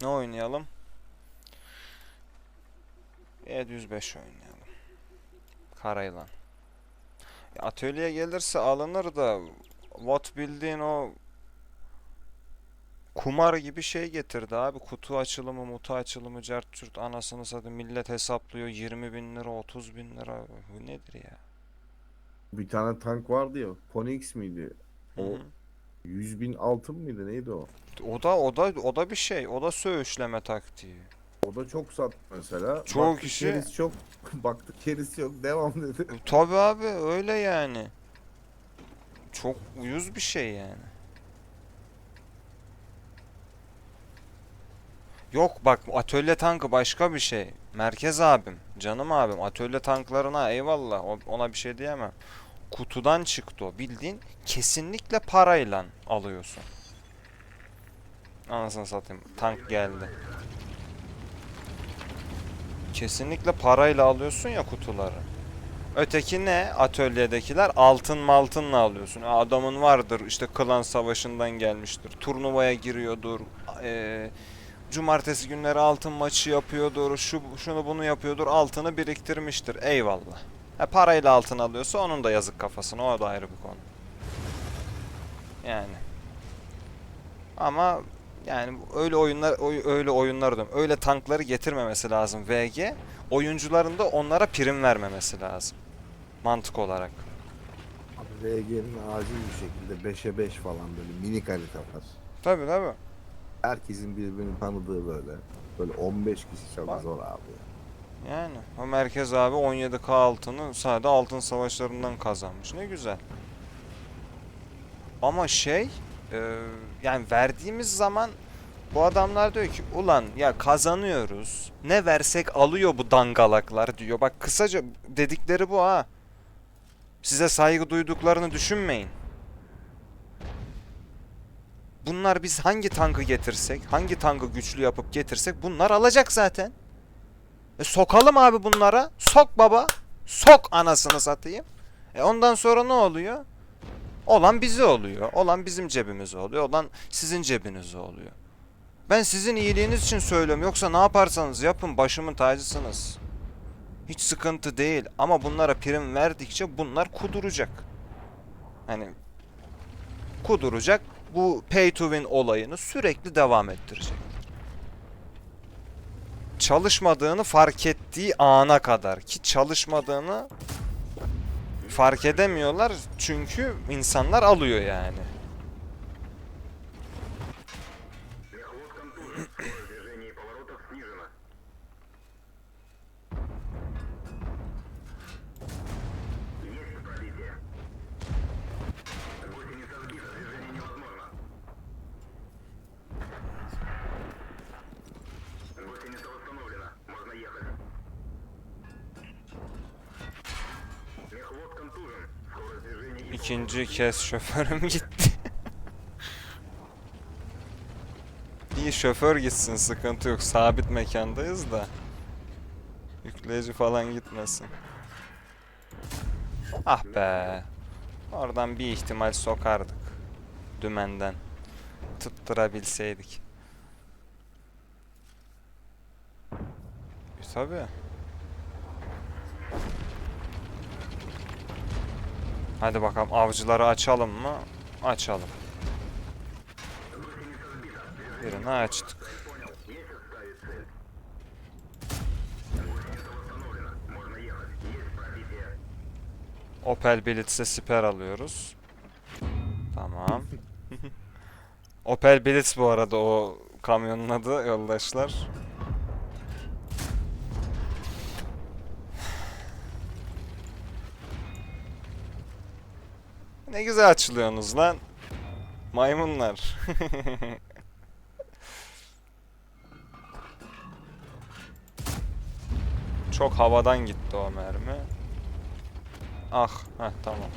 Ne oynayalım? 705 oynayalım. Karayılan. Ya Atölyeye gelirse alınır da Watt bildiğin o kumar gibi şey getirdi abi. Kutu açılımı, mutu açılımı, cart curt anasını satayım. Millet hesaplıyor 20 bin lira, 30 bin lira. Bu nedir ya? Bir tane tank vardı ya. Phoenix miydi? Hı O hı. 100 bin altın mıydı neydi o? O da o da o da bir şey. O da söğüşleme taktiği. O da çok sat mesela. Çoğu Baktık kişi- Gerisi çok. Baktık gerisi yok. Devam dedi. Tabii abi öyle yani. Çok uyuz bir şey yani. Yok bak atölye tankı başka bir şey. Merkez abim, canım abim. Atölye tanklarına eyvallah. o- Ona bir şey diyemem. Kutudan çıktı o. Bildiğin kesinlikle parayla alıyorsun. Anasını satayım. Tank geldi. Kesinlikle parayla alıyorsun ya kutuları. Öteki ne? Atölyedekiler altın maltınla alıyorsun. Adamın vardır işte klan savaşından gelmiştir. Turnuvaya giriyordur. eee, cumartesi günleri altın maçı yapıyordur. Şu şunu bunu yapıyordur. Altını biriktirmiştir. Eyvallah. Ha, parayla altın alıyorsa onun da yazık kafasına. O da ayrı bir konu. Yani. Ama yani öyle oyunlar oy- öyle oyunlar diyorum. Öyle tankları getirmemesi lazım VG. Oyuncuların da onlara prim vermemesi lazım. Mantık olarak. Abi VG'nin acil bir şekilde 5'e 5 falan böyle minik haritalar. Tabii tabii. Herkesin birbirini tanıdığı böyle. Böyle 15 kişi çok Bak. zor abi. Yani o merkez abi 17k altını sadece altın savaşlarından kazanmış. Ne güzel. Ama şey e, yani verdiğimiz zaman bu adamlar diyor ki ulan ya kazanıyoruz. Ne versek alıyor bu dangalaklar diyor. Bak kısaca dedikleri bu ha. Size saygı duyduklarını düşünmeyin. Bunlar biz hangi tankı getirsek, hangi tankı güçlü yapıp getirsek bunlar alacak zaten. E sokalım abi bunlara. Sok baba. Sok anasını satayım. E ondan sonra ne oluyor? Olan bize oluyor. Olan bizim cebimize oluyor. Olan sizin cebinize oluyor. Ben sizin iyiliğiniz için söylüyorum. Yoksa ne yaparsanız yapın başımın tacısınız. Hiç sıkıntı değil. Ama bunlara prim verdikçe bunlar kuduracak. Hani kuduracak. Bu pay to win olayını sürekli devam ettirecek çalışmadığını fark ettiği ana kadar ki çalışmadığını fark edemiyorlar çünkü insanlar alıyor yani. İkinci kez şoförüm gitti. İyi şoför gitsin sıkıntı yok. Sabit mekandayız da. Yükleyici falan gitmesin. Ah be. Oradan bir ihtimal sokardık. Dümenden. Tuttırabilseydik. E tabi. Hadi bakalım avcıları açalım mı? Açalım. Birini açtık. Opel Blitz'e siper alıyoruz. Tamam. Opel Blitz bu arada o kamyonun adı yoldaşlar. Ne güzel açılıyorsunuz lan. Maymunlar. Çok havadan gitti o mermi. Ah, heh, tamam.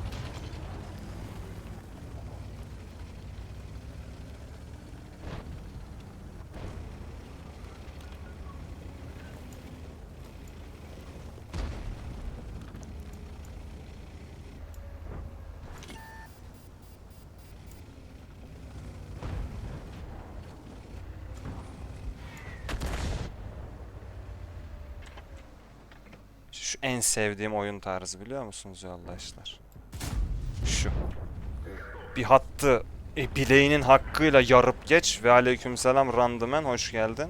Şu en sevdiğim oyun tarzı biliyor musunuz yoldaşlar? Şu. Bir hattı e, bileğinin hakkıyla yarıp geç ve aleykümselam randımen hoş geldin.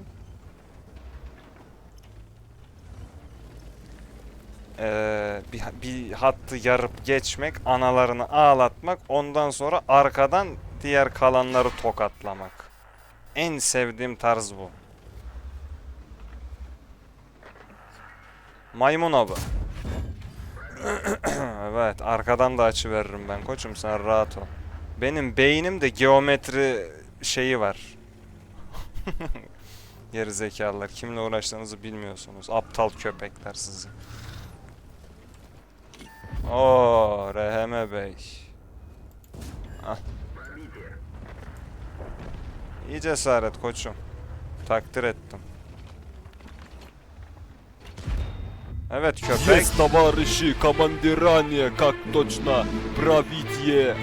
Ee, bir, bir hattı yarıp geçmek, analarını ağlatmak, ondan sonra arkadan diğer kalanları tokatlamak. En sevdiğim tarz bu. Maymun avı. evet, arkadan da açı veririm ben koçum sen rahat ol. Benim beynimde geometri şeyi var. Geri zekalılar. Kimle uğraştığınızı bilmiyorsunuz. Aptal köpekler sizi. Oo, Reheme Bey. Ah. İyi cesaret koçum. Takdir ettim. Evet köpek. Есть товарищи, командирование, как точно, правитие.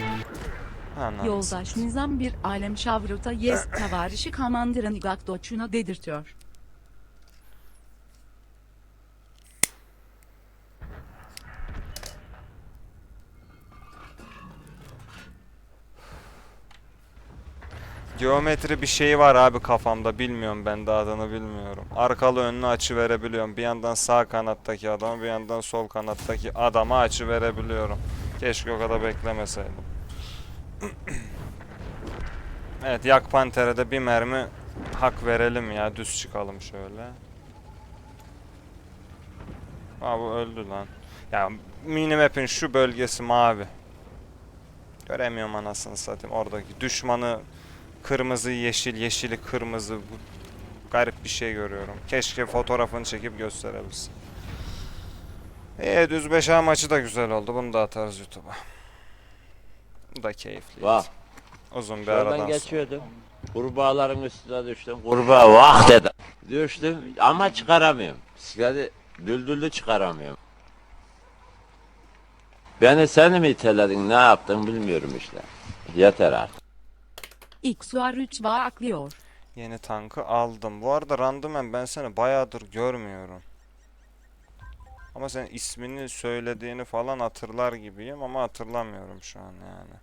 Ananı Yoldaş Nizam bir alem şavruta yes tavarişi kamandıran igak doçuna dedirtiyor. Geometri bir şey var abi kafamda bilmiyorum ben de adını bilmiyorum. Arkalı önlü açı verebiliyorum. Bir yandan sağ kanattaki adama bir yandan sol kanattaki adama açı verebiliyorum. Keşke o kadar beklemeseydim. evet Yak Panter'e bir mermi hak verelim ya düz çıkalım şöyle. Aa bu öldü lan. Ya minimap'in şu bölgesi mavi. Göremiyorum anasını satayım oradaki düşmanı Kırmızı, yeşil, yeşili, kırmızı. Bu garip bir şey görüyorum. Keşke fotoğrafını çekip gösterebilsin. Ee, düz 5A maçı da güzel oldu. Bunu da atarız YouTube'a. Bu da keyifliydi. Vah. Uzun bir Şuradan aradan sonra. geçiyordum. Kurbağaların üstüne düştüm. Kurbağa vah dedi. Düştüm ama çıkaramıyorum. Bisikleti düldüllü çıkaramıyorum. Beni sen mi iteledin ne yaptın bilmiyorum işte. Yeter artık. XUR 3 va aklıyor. Yeni tankı aldım. Bu arada randımen ben seni bayağıdır görmüyorum. Ama sen ismini söylediğini falan hatırlar gibiyim ama hatırlamıyorum şu an yani.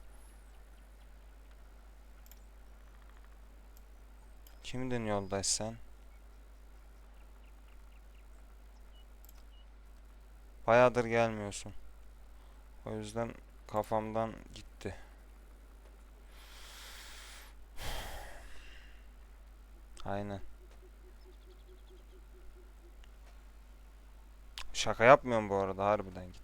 Kimdin yoldaş sen? Bayağıdır gelmiyorsun. O yüzden kafamdan gitti. Aynen. Şaka yapmıyorum bu arada harbiden gitti.